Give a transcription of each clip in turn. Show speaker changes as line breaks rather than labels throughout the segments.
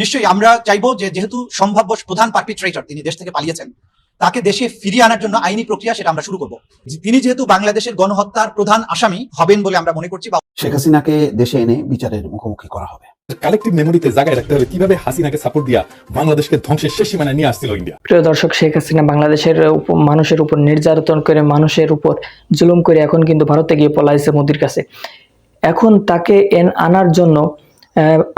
নিশ্চয়ই আমরা চাইব যে যেহেতু সম্ভাব্য প্রধান পারপিট্রেটর তিনি দেশ থেকে পালিয়েছেন তাকে দেশে ফিরিয়ে আনার জন্য আইনি প্রক্রিয়া সেটা আমরা শুরু করব। তিনি যেহেতু বাংলাদেশের গণহত্যার প্রধান আসামি হবেন বলে আমরা মনে করছি
শেখ হাসিনাকে দেশে এনে বিচারের মুখোমুখি করা হবে।
কালেকটিভ মেমোরিতে জায়গায় রাখতে হবে কীভাবে হাসিনাকে সাপোর্ট দিয়া বাংলাদেশকে ধ্বংসের শেষ সীমানায় নিয়ে আসছিল ইন্ডিয়া
প্রিয় দর্শক শেখ হাসিনা বাংলাদেশের মানুষের উপর নির্যাতন করে মানুষের উপর জুলুম করে এখন কিন্তু ভারতে গিয়ে পলাইছে মোদির কাছে। এখন তাকে এন আনার জন্য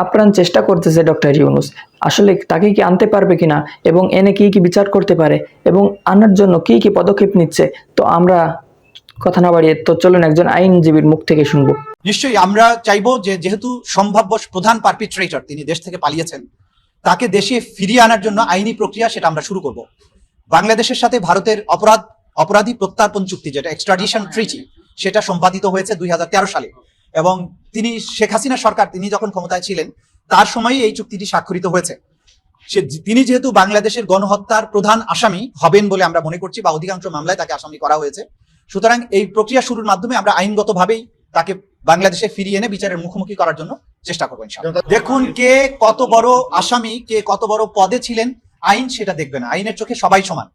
আপ্রাণ চেষ্টা করতেছে ডক্টর ইউনুস। আসলে তাকে কি আনতে পারবে কিনা এবং এনে কি কি বিচার করতে পারে এবং আনার জন্য কি কি পদক্ষেপ নিচ্ছে, তো আমরা কথা না বাড়িয়ে, তো চলুন একজন আইনজীবীর মুখ থেকে শুনব।
নিশ্চয়ই আমরা চাইব যে যেহেতু সম্ভাব্য প্রধান পারপিট্রেটর তিনি দেশ থেকে পালিয়েছেন, তাকে দেশে ফিরিয়ে আনার জন্য আইনি প্রক্রিয়া সেটা আমরা শুরু করব। বাংলাদেশের সাথে ভারতের অপরাধ, অপরাধী প্রত্যার্পণ চুক্তি, যেটা এক্সট্রাডিশন ট্রিটি সেটা সম্পাদিত হয়েছে দুই হাজার তেরো সালে। এবং তিনি শেখ হাসিনা সরকার তিনি যখন ক্ষমতায় ছিলেন তার সময়ই এই চুক্তিটি স্বাক্ষরিত হয়েছে। সে তিনি যেহেতু বাংলাদেশের গণহত্যার প্রধান আসামি হবেন বলে আমরা মনে করছি বা অধিকাংশ মামলায় তাকে আসামি করা হয়েছে সুতরাং এই প্রক্রিয়া শুরুর মাধ্যমে আমরা আইনগতভাবেই তাকে বাংলাদেশে ফিরিয়ে এনে বিচারের মুখোমুখি করার জন্য চেষ্টা করবেন দেখুন কে কত বড় আসামি কে কত বড় পদে ছিলেন আইন সেটা দেখবে না আইনের চোখে সবাই সমান।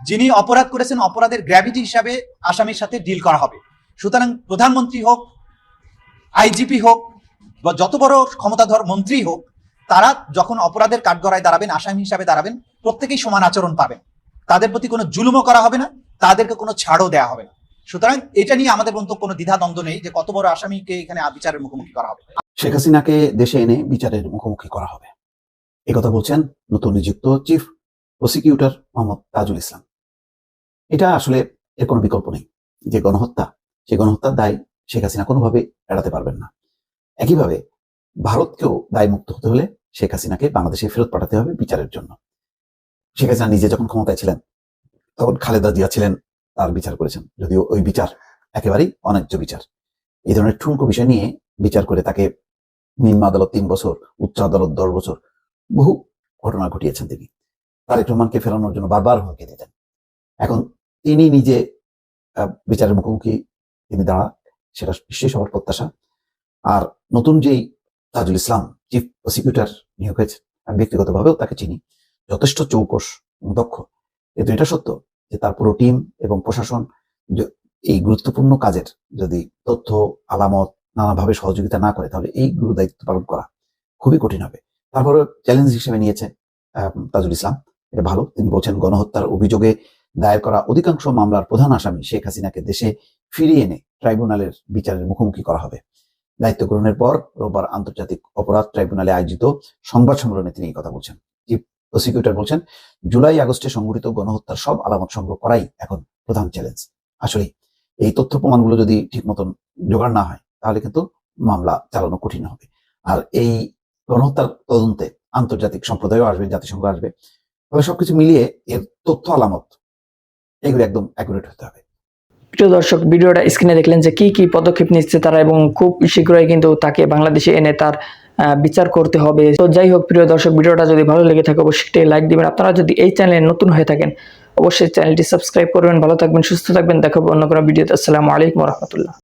যিনি অপরাধ করেছেন অপরাধের গ্র্যাভিটি হিসাবে আসামির সাথে ডিল করা হবে। সুতরাং প্রধানমন্ত্রী হোক আইজিপি হোক বা যত বড় ক্ষমতাধর মন্ত্রী হোক, তারা যখন অপরাধের কাঠগড়ায় দাঁড়াবেন, আসামি হিসাবে দাঁড়াবেন, প্রত্যেকেই সমান আচরণ পাবেন তাদের প্রতি কোনো জুলুমও করা হবে না, তাদেরকে কোনো ছাড়ও দেওয়া হবে না। সুতরাং এটা নিয়ে আমাদের মধ্যে কোনো দ্বিধাদ্বন্দ্ব নেই যে কত বড় আসামিকে এখানে বিচারের মুখোমুখি করা হবে।
শেখ হাসিনাকে দেশে এনে বিচারের মুখোমুখি করা হবে। একথা বলছেন নতুন নিযুক্ত চিফ প্রসিকিউটর মোহাম্মদ তাজুল ইসলাম। এটা আসলে এর কোনো বিকল্প নেই। যে গণহত্যা সেই গণহত্যার দায় শেখ হাসিনা কোনোভাবে এড়াতে পারবেন না। একইভাবে ভারতকেও দায় মুক্ত হতে হলে শেখ হাসিনাকে বাংলাদেশে ফেরত পাঠাতে হবে বিচারের জন্য। শেখ হাসিনা নিজে যখন ক্ষমতায় ছিলেন, তখন খালেদা জিয়া ছিলেন, তার বিচার করেছেন। যদিও ওই বিচার একেবারেই অন্যায্য বিচার। এই ধরনের ঠুনকো বিষয় নিয়ে বিচার করে তাকে নিম্ন আদালত তিন বছর, উচ্চ আদালত দশ বছর, বহু ঘটনা ঘটিয়েছেন তিনি। তারেক রহমানকে ফেরানোর জন্য বারবার হুমকি দিতেন। এখন তিনি নিজে বিচারের মুখোমুখি তিনি দাঁড়া সেটা নিশ্চয়ই সবার প্রত্যাশা। আর নতুন যেই তাজুল ইসলাম চিফ প্রসিকিউটর নিয়োগ হয়েছে, আমি ব্যক্তিগতভাবেও তাকে চিনি। যথেষ্ট চৌকস, দক্ষ। কিন্তু এটা সত্য যে তার পুরো টিম এবং প্রশাসন এই গুরুত্বপূর্ণ কাজের যদি তথ্য, আলামত নানাভাবে সহযোগিতা না করে, তাহলে এই গুরু দায়িত্ব পালন করা খুবই কঠিন হবে। তারপরে চ্যালেঞ্জ হিসেবে নিয়েছে তাজুল ইসলাম। এটা ভালো, তিনি বলছেন, গণহত্যার অভিযোগে দায়ের করা অধিকাংশ মামলার প্রধান আসামি শেখ হাসিনাকে দেশে ফিরিয়ে এনে ট্রাইব্যুনালের বিচারের মুখোমুখি করা হবে। দায়িত্ব গ্রহণের পর রোববার আন্তর্জাতিক অপরাধ ট্রাইব্যুনালে আয়োজিত সংবাদ সম্মেলনে তিনি এই কথা বলছেন। চিফ প্রসিকিউটর বলছেন, জুলাই আগস্টে সংঘটিত গণহত্যার সব আলামত সংগ্রহ করাই এখন প্রধান চ্যালেঞ্জ। আসলে এই তথ্য প্রমাণগুলো যদি ঠিক মতন জোগাড় না হয়, তাহলে কিন্তু মামলা চালানো কঠিন হবে। আর এই গণহত্যার তদন্তে আন্তর্জাতিক সম্প্রদায়ও আসবে, জাতিসংঘ আসবে। তবে সবকিছু মিলিয়ে এর তথ্য আলামত এগুলো একদম অ্যাকুরেট হতে হবে।
প্রিয় দর্শক, ভিডিওটা স্ক্রিনে দেখলেন যে কি কি পদক্ষেপ নিচ্ছে তারা এবং খুব শীঘ্রই কিন্তু তাকে বাংলাদেশে এনে তার বিচার করতে হবে। তো যাই হোক, প্রিয় দর্শক, ভিডিওটা যদি ভালো লেগে থাকে, অবশ্যই লাইক দিবেন। আপনারা যদি এই চ্যানেলে নতুন হয়ে থাকেন, অবশ্যই চ্যানেলটি সাবস্ক্রাইব করবেন। ভালো থাকবেন, সুস্থ থাকবেন। দেখাবো অন্য কোনো ভিডিওতে। আসসালামু আলাইকুম রহমতুল্লাহ।